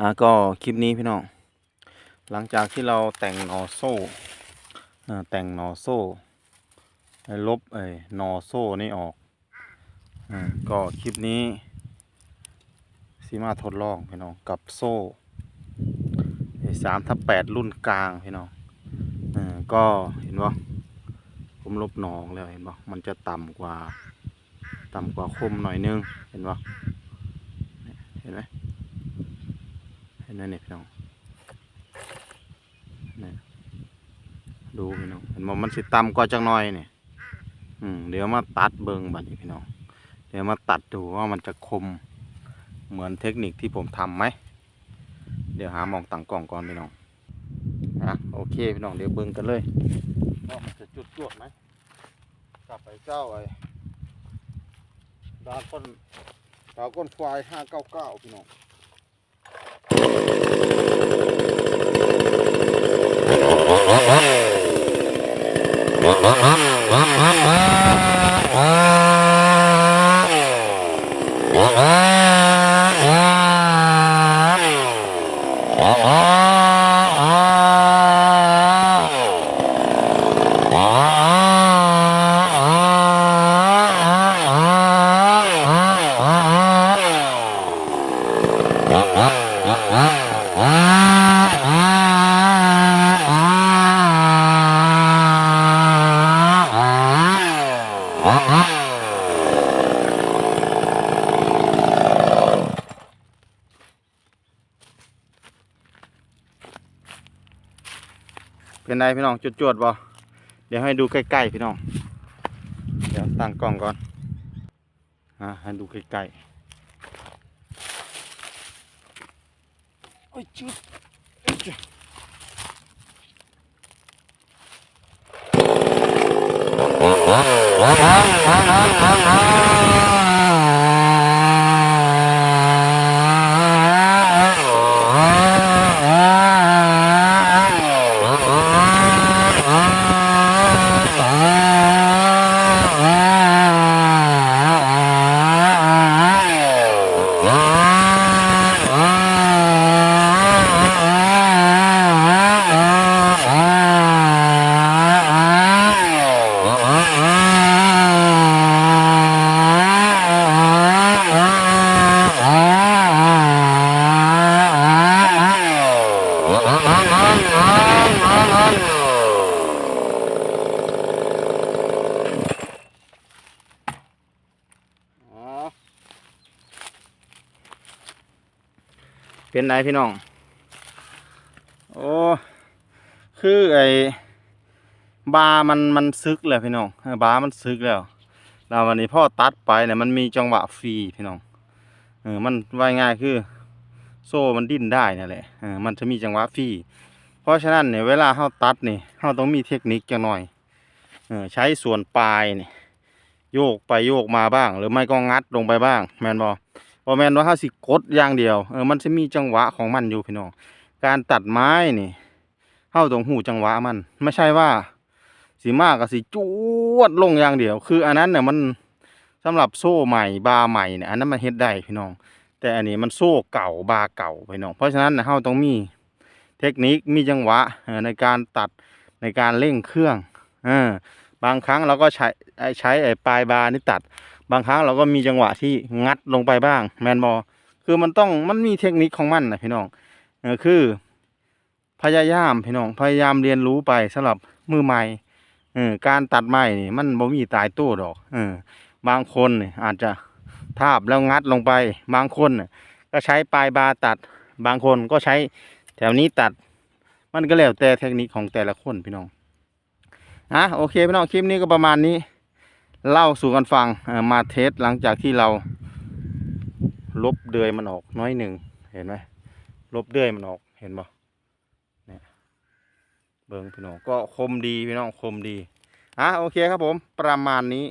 อ่าก็คลิปนี้พี่น้อง หลังจากที่เราแต่งหนอโซ่อ่าแต่งหนอโซ่ให้ลบไอ้หนอโซ่นี่ออกอ่าก็คลิปนี้สีมาทดลองพี่น้องกับโซ่สามทับแปดรุ่นกลางพี่น้องอ่าก็เห็นว่าผมลบหนองแล้วเห็นป่มันจะต่ำกว่า ต่ำกว่าคมหน่อยนึง เห็นป่เห็นไหม เห็นเนี่ยพี่น้องนี่ดูพี่น้องเห็นบ่มันสิต่ำกว่าจังหน่อยเนี่ยอืมเดี๋ยวมาตัดเบิงบัดนี้พี่น้อง เดี๋ยวมาตัดดูว่ามันจะคมเหมือนเทคนิคที่ผมทำไหม เดี๋ยวหามองต่างกล่องก่อนพี่น้องอะโอเคพี่น้องเดี๋ยวเบิงกันเลยว่ามันจะจุดจวดไหมกลับไปเจ้าไอ้ดาวก้นดาวก้นควายห้าเก้าเก้าพี่น้อง เป็นไรพี่น้องจุดจวดๆบ่เดี๋ยวให้ดูใกล้ๆพี่น้อง เดี๋ยวตั้งกล้องก่อนอะให้ดูใกล้ๆโอ้ยจุดโอ้ยจุดอ๋อ เป็นไรพี่น้อง โอ้ คือไอ บามันมันซึกแล้วพี่น้องบามันซึกแล้วแล้ววันนี้พ่อตัดไปเนี่ยมันมีจังหวะฟรีพี่น้องเออมันว่ายง่ายคือ โซ่มันดิ้นได้นั่นแหละเออมันจะมีจังหวะฟรีเพราะฉะนั้นเนี่ยเวลาเฮาตัดนี่เฮาต้องมีเทคนิคจังหน่อยเออใช้ส่วนปลายนี่โยกไปโยกมาบ้าง หรือไม่ก็งัดลงไปบ้าง แมนบอพอแมนว่าเฮาสิกดอย่างเดียวเออมันจะมีจังหวะของมันอยู่พี่น้องการตัดไม้นี่เฮาต้องหูจังหวะมัน ไม่ใช่ว่า สีมากกับสีจวดลงอย่างเดียว คืออันนั้นเนี่ยมันสำหรับโซ่ใหม่บาใหม่เนี่ยอันนั้นมันเฮ็ดได้พี่น้อง แต่อันนี้มันโซ่เก่าบาเก่าพี่น้อง เพราะฉะนั้นน่ะเฮาต้องมีเทคนิคมีจังหวะในการตัดในการเร่งเครื่องอบางครั้งเราก็ใช้ใช้ไอ้ปลายบานี่ตัด บางครั้งเราก็มีจังหวะที่งัดลงไปบ้าง แมนบอคือมันต้องมันมีเทคนิคของมันนะพี่น้องคือพยายามพี่น้องพยายามเรียนรู้ไปสำหรับมือใหม่ เออการตัดไม้นี่มันบ่มีตายตัวดอกเออบางคนนี่อาจจะทาบแล้วงัดลงไป บางคนน่ะก็ใช้ปลายบาตัด บางคนก็ใช้แถวนี้ตัด มันก็แล้วแต่เทคนิคของแต่ละคนพี่น้องอะโอเคพี่น้องคลิปนี้ก็ประมาณนี้ เล่าสู่กันฟังมาเทสหลังจากที่เราลบเดือยมันออกน้อยหนึ่งเห็นไหมลบเดือยมันออกเห็นบ่เนี่ย เบิ้งพี่น้องก็คมดีพี่น้องคมดีอะโอเคครับผมประมาณนี้